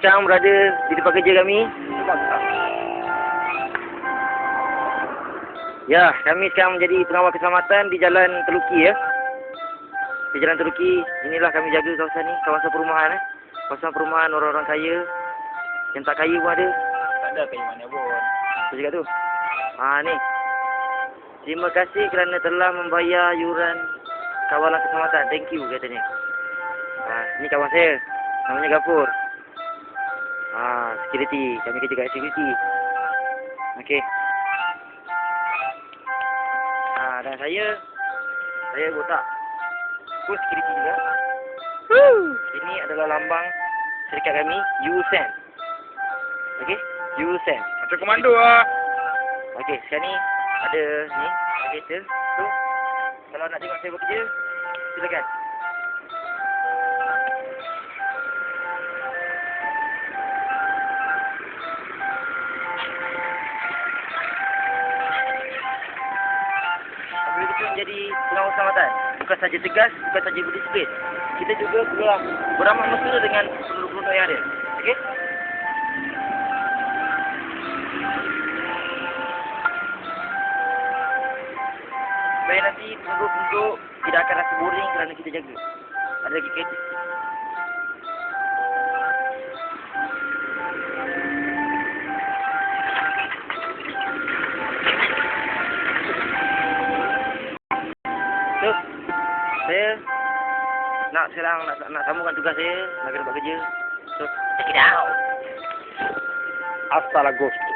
sekarang berada di tempat kerja kami. Ya, kami sekarang menjadi pengawal keselamatan di Jalan Teruki ya. Di Jalan Teruki, inilah kami jaga kawasan ni, kawasan perumahan eh. Kawasan perumahan orang-orang kaya. Yang tak kaya pun ada. Tak ada kayu mana pun. Apa cakap tu? Ha ni. Terima kasih kerana telah membayar yuran kawalan keselamatan. Thank you katanya. Ha, ni kawan saya. Namanya Gafur. Ha, security. Kami kerja kat security. Okey. Ha, dan saya saya botak. Pun security juga. Ini adalah lambang syarikat kami, USEN. Okey? USEN. Macam komando ah. Okey, sekarang ni ada ni, tu. Tu. Kalau nak tengok saya bekerja, silakan. Kita menjadi pengawal keselamatan, bukan saja tegas, bukan saja berdisiplin. Kita juga perlu beramah mesra dengan penduduk-penduduk yang ada. Okey? supaya nanti penduduk-penduduk tidak akan rasa boring kerana kita jaga. Ada lagi kereta. So, saya nak sekarang nak nak sambungkan tugas saya nak kena buat kerja. So, check it out. Hasta la gusto.